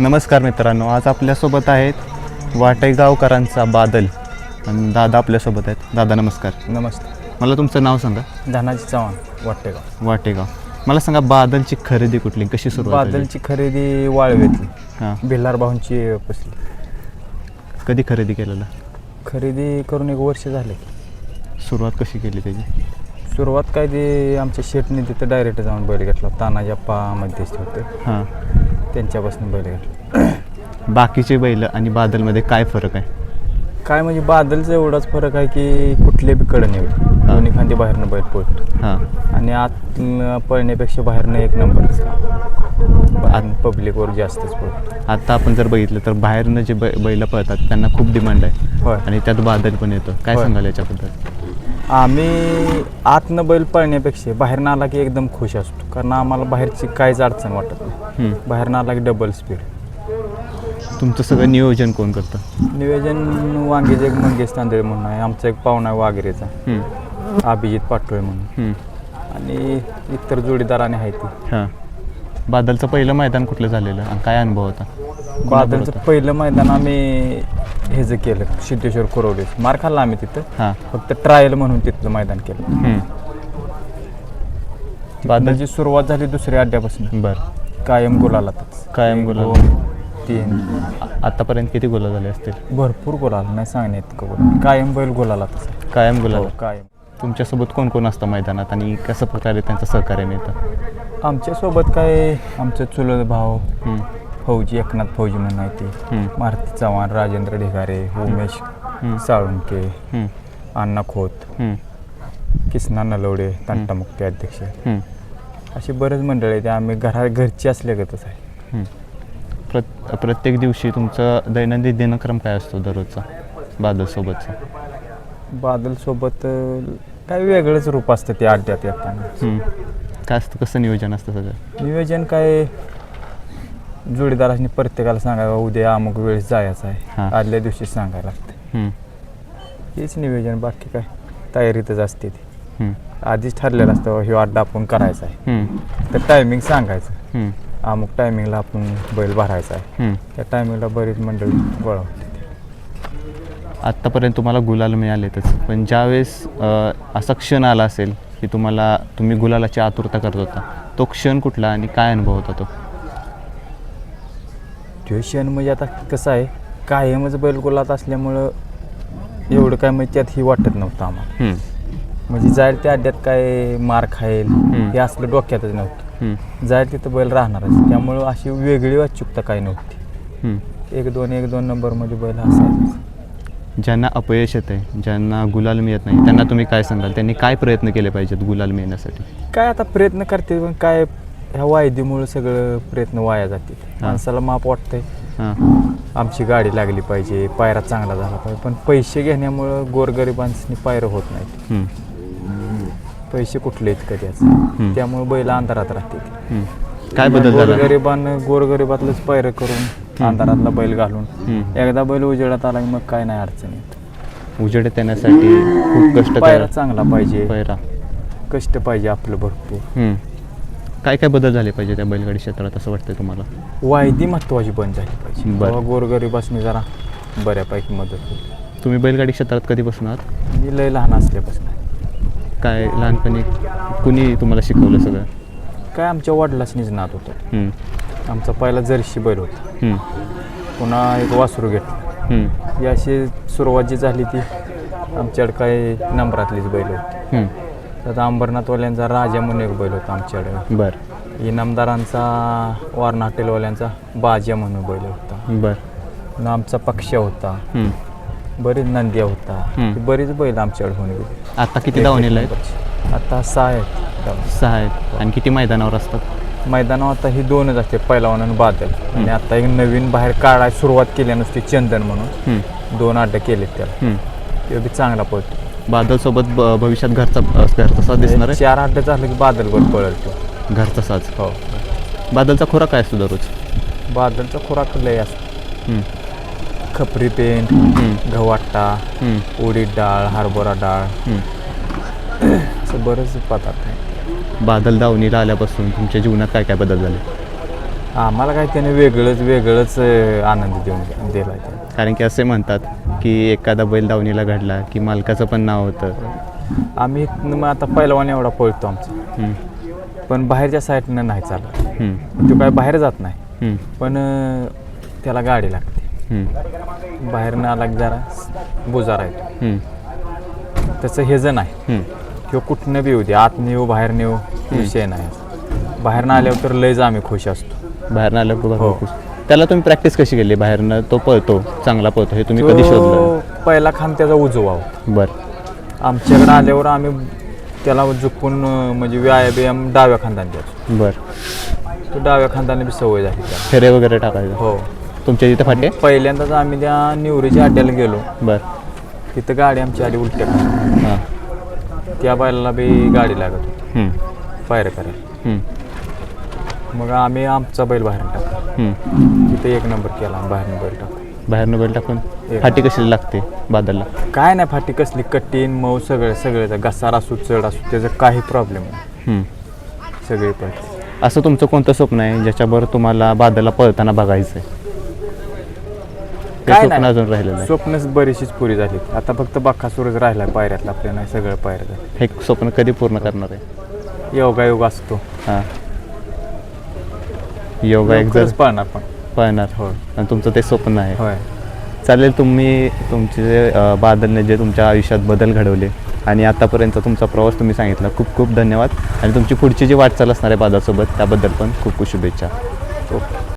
नमस्कार मित्रांनो आज आपल्यासोबत आहेत वाटेगावकरांचा बादल. आणि दादा आपल्यासोबत आहेत. दादा नमस्कार. नमस्ते मला तुमचं नाव सांगा. धनाजी चव्हाण वाटते का वाटेगाव. मला सांगा बादलची खरेदी कुठली कशी सुरुवात झाली? बादलची खरेदी वाळवेतली हां. भिल्लार भाऊंची बसली. कधी खरेदी केलेला? खरेदी करून एक वर्ष झाले. सुरुवात कशी केली त्याची? सुरुवात काय ते आमच्या शेटने तिथं डायरेक्ट जाऊन बैल घेतला तानाजी अप्पा मध्यस्थी होते. हां. त्यांच्यापासून बैल घेतला बाकीचे बैल आणि बादलमध्ये काय फरक आहे? काय म्हणजे बादलचा एवढाच फरक आहे की कुठल्या बी कडे नाही दोन्ही खांदी बाहेरनं बैल पळतो. हां. आणि आत न पळण्यापेक्षा बाहेरनं एक नंबरच आणि पब्लिकवर जास्तच पळतो. आता आपण जर बघितलं तर बाहेरनं जे बै बैल पळतात त्यांना खूप डिमांड आहे. होय. आणि त्यात बादल पण येतो. काय. सांगाल याच्याबद्दल? आम्ही आतनं बैल पळण्यापेक्षा बाहेरनं आला की एकदम खुश असतो. कारण आम्हाला बाहेरची काहीच अडचण वाटत नाही. बाहेरनं आला की डबल स्पीड तुमचं सगळं नियोजन कोण करतं? नियोजन वांगेचे एक मंगेश तांदळे म्हणून आहे. आमचा एक पाहुणा आहे वाघेरेचा. हम्म. अभिजित पाटोळे म्हणून. हम्म. आणि इतर जोडीदाराने आहे ती. हां. बादलचं पहिलं मैदान कुठलं झालेलं? आणि काय अनुभव होता? बादलचं पहिलं मैदान आम्ही हे जे केलं सिद्धेश्वर कुरवडे. मार खाल्ला आम्ही तिथं. हां. फक्त ट्रायल म्हणून तिथलं मैदान केलं. बादलची सुरुवात झाली दुसऱ्या अड्ड्यापासून. बरं. कायम गुलालातच. कायम गुलाल. दोन, तीन. आ- आतापर्यंत किती गोला झाले असतील? भरपूर गुलाल नाही सांगणे इतकं गुलाल. कायम बैल गुलालातच आहे. कायम गुलाल. हो कायम. तुमच्यासोबत कोण कोण असतं मैदानात आणि कसं प्रकारे त्यांचं सहकार्य मिळतं? आमच्यासोबत काय आमचे चुलत भाऊ हम्म. फौजी एकनाथ फौजी म्हणून आहे ते. मारुती चव्हाण राजेंद्र ढेगारे उमेश. साळुंके. अण्णा खोत. किसना नलवडे तंटामुक्ती अध्यक्ष. अशी बरेच मंडळ आहे ते आम्ही घरा घरची असल्यागतच आहे. प्रत प्रत्येक दिवशी तुमचं दैनंदिन दिनक्रम काय असतो दररोजचा बादलसोबतचा बादलसोबत काय वेगळंच रूप असतं ते अड्ड्यात येताना. काय असतं कसं नियोजन असतं सगळं नियोजन काय जोडीदारांनी प्रत्येकाला सांगायला उद्या अमुक वेळेस जायचं हां. आहे आदल्या दिवशी सांगायला लागते हम्म. हेच नियोजन बाकी काय तयारीतच असते ती हम्म. आधीच ठरलेलं असतं हे अड्डा आपण करायचा आहे हम्म. तर टायमिंग सांगायचं हम्म. अमुक टायमिंगला आपण बैल भरायचा आहे हम्म. त्या टायमिंगला बरीच मंडळी गोळा होते आत्तापर्यंत तुम्हाला गुलाल मिळालेतच पण ज्यावेळेस अ, असा क्षण आला असेल की तुम्हाला तुम्ही गुलालाची आतुरता करत होता तो क्षण कुठला आणि काय अनुभव होता तो ट्युशन म्हणजे आता कसं आहे कायमच बैल गोलात असल्यामुळं एवढं काय म्हणजे त्यात ही वाटत नव्हतं आम्हाला. म्हणजे जाईल त्या अड्ड्यात काय मार खाईल. हे असलं डोक्यातच नव्हतं. जाईल तिथं बैल राहणारच त्यामुळं अशी वेगळी वाचुकता काही नव्हती. एक दोन एक दोन नंबरमध्ये बैल असायचा ज्यांना अपयश येत आहे ज्यांना गुलाल मिळत नाही त्यांना तुम्ही काय सांगाल त्यांनी काय प्रयत्न केले पाहिजेत गुलाल मिळण्यासाठी काय आता प्रयत्न करते पण काय ह्या वायदीमुळं सगळं प्रयत्न वाया जाते माणसाला माप वाटतंय. आमची गाडी लागली पाहिजे पायरा चांगला झाला पाहिजे पण पैसे घेण्यामुळं गोरगरिबांनी पायरं होत नाहीत. पैसे कुठले आहेत कधी हम्म. त्यामुळे बैल अंधारात राहते. काय बदल झाला? गोरगरिबांना गोरगरिबातलंच पायरं करून अंधारातला बैल घालून. एकदा बैल उजेडात आला की मग काय नाही अडचण येत. उजेड येण्यासाठी खूप कष्ट पायरा चांगला पाहिजे. पैरा कष्ट पाहिजे आपलं भरपूर. काय काय बदल झाले पाहिजे त्या बैलगाडी क्षेत्रात असं वाटतंय तुम्हाला वायदी महत्वाची बंद झाली पाहिजे बरं. गोरगरिबासनी जरा बऱ्यापैकी मदत होईल तुम्ही बैलगाडी क्षेत्रात कधीपासून आहात मी लय लहान असल्यापासून काय लहानपणी कुणी तुम्हाला शिकवलं सगळं काय आमच्या वडिलासनीच नाद होतं हम्म. आमचा पहिला जर्शी बैल होता हम्म. पुन्हा एक वासरू घेतलं हम्म. ही अशी सुरुवात जी झाली ती आमच्याकडे काय नंबरातलीच बैल होती हम्म. त्यात अंबरनाथवाल्यांचा राजा म्हणून एक बैल होता आमच्याकडे. बर. इनामदारांचा वारणा हॉटेलवाल्यांचा बाजा म्हणून बैल होता. बर. आमचा पक्ष्या होता. हम्म. बरीच नंद्या होता. हम्म. बरीच बैल आमच्याकडे होऊन गेली. आता किती धावणीला आहेत? आता सहा आहेत. धावणी. सहा आहेत. आणि किती मैदानावर असतात? मैदानावर आता ही दोनच असते पहिलावन आणि बादल. आणि आता एक नवीन बाहेर काढायला सुरुवात केली नुसती चंदन म्हणून. हम्म. दोन अड्डे केलेत त्याला. हम्म. ते बी चांगला पळतो. बादलसोबत ब- भविष्यात घरचा घरचा साज दिसणार आहे? चार अड्डे झाले की बादलवर पळल तो. घरचा साज. हो. बादलचा खोरा काय असतो दररोज? बादलचा खुराक लय असतो. हम्म. खपरी पेंट हम्म. हम्म. उडीद डाळ हरभरा डाळ. हम्म. असं बरेच पदार्थ आहेत. बादल दावणीला आल्यापासून तुमच्या जीवनात काय काय बदल झाले? आम्हाला काय त्याने वेगळंच वेगळंच अं, आनंद देऊन दिला त्याने. कारण की असे म्हणतात की एखादा बैल दावणीला घडला की मालकाचं पण नाव होतं. आम्ही इथनं मग आता पहिलवान एवढा पळतो आमचा. हम्म, पण बाहेरच्या साईडनं नाही चालत. हम्म, तो काय बाहेर जात नाही. हम्म, पण अं, त्याला गाडी लागते. हम्म, बाहेरनं आला की जरा बुजारा येतो. हम्म, तसं हे जण आहे. हम्म. किंवा कुठनं बी येऊ दे आत नेऊ बाहेर नेऊ विषय नाही. बाहेरनं आल्यावर तर लयच आम्ही खुश असतो. बाहेरनं आलं की हो. त्याला तुम्ही प्रॅक्टिस कशी केली? बाहेरनं तो पळतो चांगला पळतो हे तुम्ही कधी शोधलं? तो पहिला खान त्याचा उजवा होता. बरं. आमच्याकडे आल्यावर आम्ही त्याला झुकून अं, म्हणजे व्यायाम डाव्या खांदाने द्यायचो. बरं. तो डाव्या खांदाने बी सवय झाली त्याला. फेरे वगैरे टाकायचं? हो. तुमच्या तिथे फाटे? पहिल्यांदाच आम्ही त्या निवरीच्या अड्ड्याला गेलो. बरं. तिथं गाडी आमची आली उलट्या खाली. हां. त्या बैलाला बी गाडी लागत होती. हम्म, पायर करायला. हम्म, मग आम्ही आमचा बैल बाहेर टाकला. तिथे एक नंबर केला बाहेर बैल टाकला बाहेरनं बैल टाकून. फाटी कशी लागते बादलला? काय नाही फाटी कसली? कठीण मऊ सगळं सगळं. घसार असू चढ असू त्याचं काही प्रॉब्लेम नाही. सगळे पळते असं तुमचं कोणतं स्वप्न आहे? ज्याच्यावर तुम्हाला बादलला पळताना बघायचं आहे? काय स्वप्न नाही. अजून राहिलेलं आहे स्वप्नच बरीचशीच पुरी झाली आता फक्त बाक्कासूरच राहिला पायऱ्यातला आपल्या नाही सगळं पायऱ्यात. हे स्वप्न कधी पूर्ण करणार आहे? योगा योग असतो. हां. योगा एक जर लवकरच पळणार पण. पळणार होय. आणि तुमचं ते स्वप्न आहे. होय. चालेल तुम्ही तुमचे जे, अ, बादलने जे तुमच्या आयुष्यात बदल घडवले आणि आतापर्यंत तुमचा प्रवास तुम्ही सांगितला खूप खूप धन्यवाद. आणि तुमची पुढची जी वाटचाल असणार आहे बादासोबत त्याबद्दल पण खूप खूप शुभेच्छा. ओके.